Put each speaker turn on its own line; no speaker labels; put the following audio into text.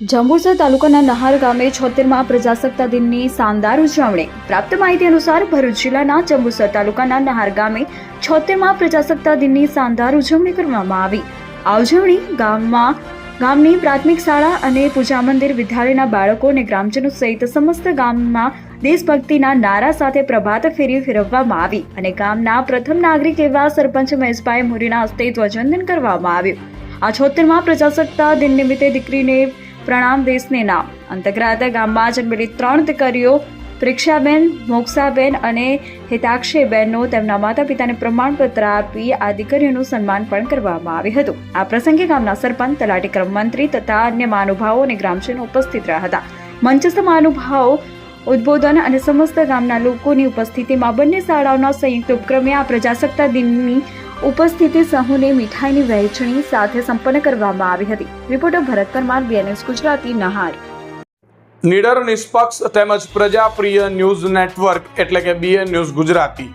જંબુસર તાલુકાના નહાર ગામે છોતેરમા પ્રજાસત્તા દિનની શાનદાર ઉજવણી. પ્રાપ્ત માહિતી અનુસાર ભરૂચ જિલ્લાના જંબુસર તાલુકાના નહાર ગામે છોતેરમા પ્રજાસત્તા દિનની શાનદાર ઉજવણી કરવામાં આવી. આ ઉજવણી ગામમાં ગામની પ્રાથમિક શાળા અને પૂજા મંદિર વિદ્યાલયના બાળકો અને ગ્રામજનો સહિત સમસ્ત ગામમાં દેશભક્તિના નારા સાથે પ્રભાત ફેરી ફેરવવામાં આવી અને ગામના પ્રથમ નાગરિક એવા સરપંચ મહેશભાઈ મોરીના હસ્તે ધ્વજવંદન કરવામાં આવ્યું. આ છોતેરમા પ્રજાસત્તા દિન નિમિત્તે દીકરીને પ્રણામ દેશને નામ. અંતગ્રાતા ગામમાં જન્મેલી ત્રણ દીકરીઓ, પ્રેક્ષાબેન, મોક્ષાબેન અને હિતાક્ષીબેનનો તેમના માતા પિતાને પ્રમાણપત્ર આપી આ દીકરીઓનું સન્માન પણ કરવામાં આવ્યું હતું. આ પ્રસંગે ગામના સરપંચ, તલાટી ક્રમ મંત્રી તથા અન્ય મહાનુભાવો અને ગ્રામજનો ઉપસ્થિત રહ્યા. હતા મંચસ્થ મહાનુભાવો ઉદ્બોધન અને સમસ્ત ગામના લોકોની ઉપસ્થિતિમાં બંને શાળાઓના સંયુક્ત ઉપક્રમે આ પ્રજાસત્તા દિનની ઉપસ્થિતિ સહુને મીઠાઈની વહેંચણી સાથે સંપન્ન કરવામાં આવી હતી. રિપોર્ટર ભરત પરમાર બીએનએસ ગુજરાતી, નહાર.
નિડર નિષ્પક્ષ તેમજ પ્રજાપ્રિય ન્યૂઝ નેટવર્ક એટલે કે BN news Gujarati.